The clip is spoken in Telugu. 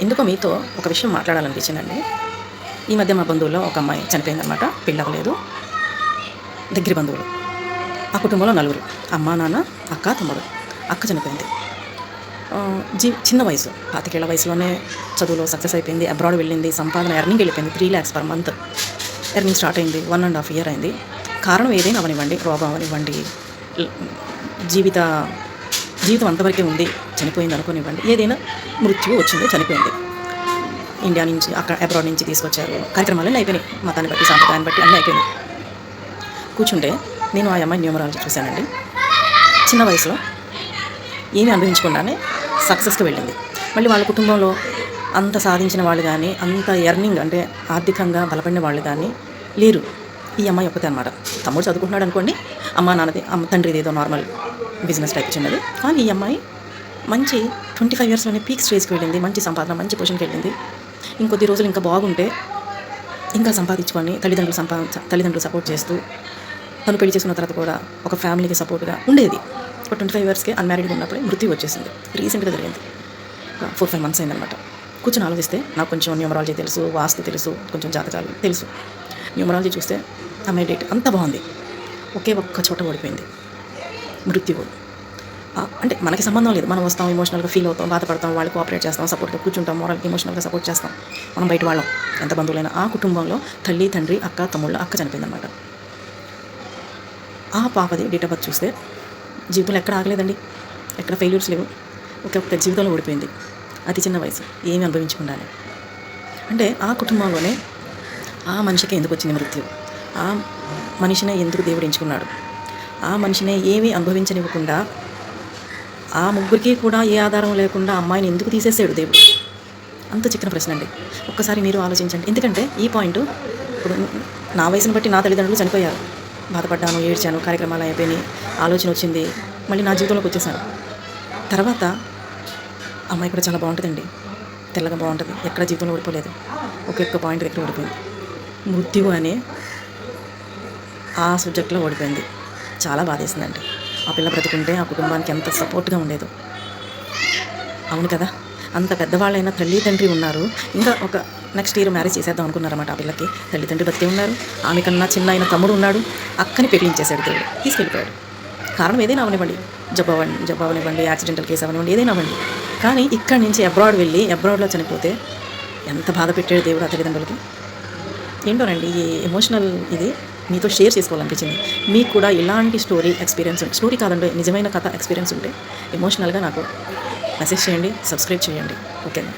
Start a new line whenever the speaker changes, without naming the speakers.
ఎందుకో మీతో ఒక విషయం మాట్లాడాలనిపించిందండి. ఈ మధ్య మా బంధువుల్లో ఒక అమ్మాయి చనిపోయిందనమాట పెళ్ళవలేదు దగ్గర బంధువులు. ఆ కుటుంబంలో నలుగురు. అమ్మ నాన్న అక్క తమ్ముడు. అక్క చనిపోయింది. జీ చిన్న వయసు. పాతికేళ్ళ వయసులోనే చదువులో సక్సెస్ అయిపోయింది. అబ్రాడ్ వెళ్ళింది. సంపాదన ఎర్నింగ్ వెళ్ళిపోయింది. Three lakhs per month. Earning start అయింది. వన్ అండ్ హాఫ్ ఇయర్ అయింది. కారణం ఏదైనా అవనివ్వండి రోగం అవనివ్వండి జీవిత జీవితం అంతవరకే ఉంది చనిపోయింది అనుకోనివ్వండి. ఏదైనా మృత్యువు వచ్చింది చనిపోయింది. ఇండియా నుంచి అక్కడ అబ్రాడ్ నుంచి తీసుకొచ్చారు. కార్యక్రమాలన్నీ అయిపోయినాయి. మతాన్ని బట్టి సాంప్రదాయాన్ని బట్టి అన్నీ అయిపోయినాయి. కూర్చుంటే నేను ఆ అమ్మాయి న్యూమరాలజీ చూశానండి. చిన్న వయసులో ఏమీ అనుభవించకుండానే సక్సెస్కి వెళ్ళింది. మళ్ళీ వాళ్ళ కుటుంబంలో అంత సాధించిన వాళ్ళు కానీ అంత ఎర్నింగ్ అంటే ఆర్థికంగా బలపడిన వాళ్ళు కానీ లేరు. ఈ అమ్మాయి ఒక్కతే అనమాట తమ్ముడు చదువుకుంటున్నాడు అనుకోండి అమ్మ నాన్నది అమ్మ తండ్రిది ఏదో నార్మల్ బిజినెస్ టైప్ చిన్నది. కానీ ఈ అమ్మాయి మంచి ట్వంటీ ఫైవ్ ఇయర్స్లోనే పీక్ స్టేజ్కి వెళ్ళింది మంచి సంపాదన మంచి పొజిషన్కి వెళ్ళింది. ఇంకొద్ది రోజులు ఇంకా బాగుంటే ఇంకా సంపాదించుకొని తల్లిదండ్రులు సంపా తల్లిదండ్రులు సపోర్ట్ చేస్తూ తను పెళ్ళి చేసుకున్న తర్వాత కూడా ఒక ఫ్యామిలీకి సపోర్ట్గా ఉండేది. ఒక ట్వంటీ ఫైవ్ ఇయర్స్కి అన్మ్యారీడ్గా ఉన్నప్పుడే మృత్యు వచ్చేసింది. రీసెంట్గా జరిగింది. ఫోర్ ఫైవ్ మంత్స్ అయిందనమాట కూర్చొని ఆలోచిస్తే నాకు కొంచెం న్యూమరాలజీ తెలుసు వాస్తు తెలుసు కొంచెం జాతకాలు తెలుసు. న్యూమరాలజీ చూస్తే అమ్మాయి డేట్ అంత బాగుంది. ఒకే ఒక్క చోట ఓడిపోయింది. మృత్యువు. అంటే మనకి సంబంధం లేదు. మనం వస్తాం ఎమోషనల్గా ఫీల్ అవుతాం బాధపడతాం వాళ్ళు కోఆపరేట్ చేస్తాం సపోర్ట్గా కూర్చుంటాం మోరల్కి ఎమోషనల్గా సపోర్ట్ చేస్తాం. మనం బయట వాళ్ళం ఎంత బంధువులైనా. ఆ కుటుంబంలో తల్లి తండ్రి అక్క తమ్ముళ్ళు అక్క చనిపోయిందనమాట ఆ పాపది డేట్ ఆఫ్ బర్త్ చూస్తే జీవితంలో ఎక్కడ ఆగలేదండి. ఎక్కడ ఫెయిల్యూర్స్ లేవు. ఒక ఒక్క జీవితంలో ఓడిపోయింది. అతి చిన్న వయసు. ఏమి అనుభవించకుండానే. అంటే ఆ కుటుంబంలోనే ఆ మనిషికి ఎందుకు వచ్చింది మృత్యు ఆ మనిషినే ఎందుకు దేవుడు ఎంచుకున్నాడు? ఆ మనిషినే ఏమీ అనుభవించనివ్వకుండా ఆ ముగ్గురికి కూడా ఏ ఆధారం లేకుండా అమ్మాయిని ఎందుకు తీసేసాడు దేవుడు? అంత చిక్కన ప్రశ్న అండి. ఒక్కసారి మీరు ఆలోచించండి. ఎందుకంటే ఈ పాయింట్ ఇప్పుడు నా వయసును బట్టి నా తల్లిదండ్రులు చనిపోయారు. బాధపడ్డాను ఏడ్చాను కార్యక్రమాలు అయిపోయినాయి ఆలోచన వచ్చింది మళ్ళీ నా జీవితంలోకి వచ్చేసాను తర్వాత అమ్మాయి కూడా చాలా బాగుంటుందండి. తెల్లగా బాగుంటుంది. ఎక్కడ జీవితంలో ఓడిపోలేదు ఒక్కొక్క పాయింట్ దగ్గర ఓడిపోయింది. మృత్యువు అనే ఆ సబ్జెక్ట్లో ఓడిపోయింది. చాలా బాధేసిందండి. ఆ పిల్ల బ్రతుకుంటే ఆ కుటుంబానికి ఎంత సపోర్ట్గా ఉండేదో. అవును కదా? అంత పెద్దవాళ్ళైన తల్లి తండ్రి ఉన్నారు. ఇంకా ఒక నెక్స్ట్ ఇయర్ మ్యారేజ్ చేసేద్దాం అనుకున్నారన్నమాట ఆ పిల్లకి. తల్లిదండ్రి బతికే ఉన్నారు. ఆమె కన్నా చిన్న అయిన తమ్ముడు ఉన్నాడు. అక్కని పెళ్ళించేశాడు దేవుడు తీసుకెళ్ళిపోయాడు. కారణం ఏదైనా అవనివ్వండి. జబ్బు అవ్వండి జబ్బు అవనివ్వండి. యాక్సిడెంటల్ కేసు అవనివ్వండి. ఏదైనా అవ్వండి కానీ ఇక్కడి నుంచి అబ్రాడ్ వెళ్ళి అబ్రాడ్లో చనిపోతే ఎంత బాధ పెట్టాడు దేవుడు ఆ తల్లిదండ్రులకి? ఏంటోనండి ఈ ఎమోషనల్ ఇది? మీతో షేర్ చేసుకోవాలనిపించింది. మీకు కూడా ఇలాంటి స్టోరీ ఎక్స్పీరియన్స్ స్టోరీ కాదండి నిజమైన కథ ఎక్స్పీరియన్స్ ఉంటే ఎమోషనల్గా నాకు మెసేజ్ చేయండి సబ్స్క్రైబ్ చేయండి. ఓకేనా?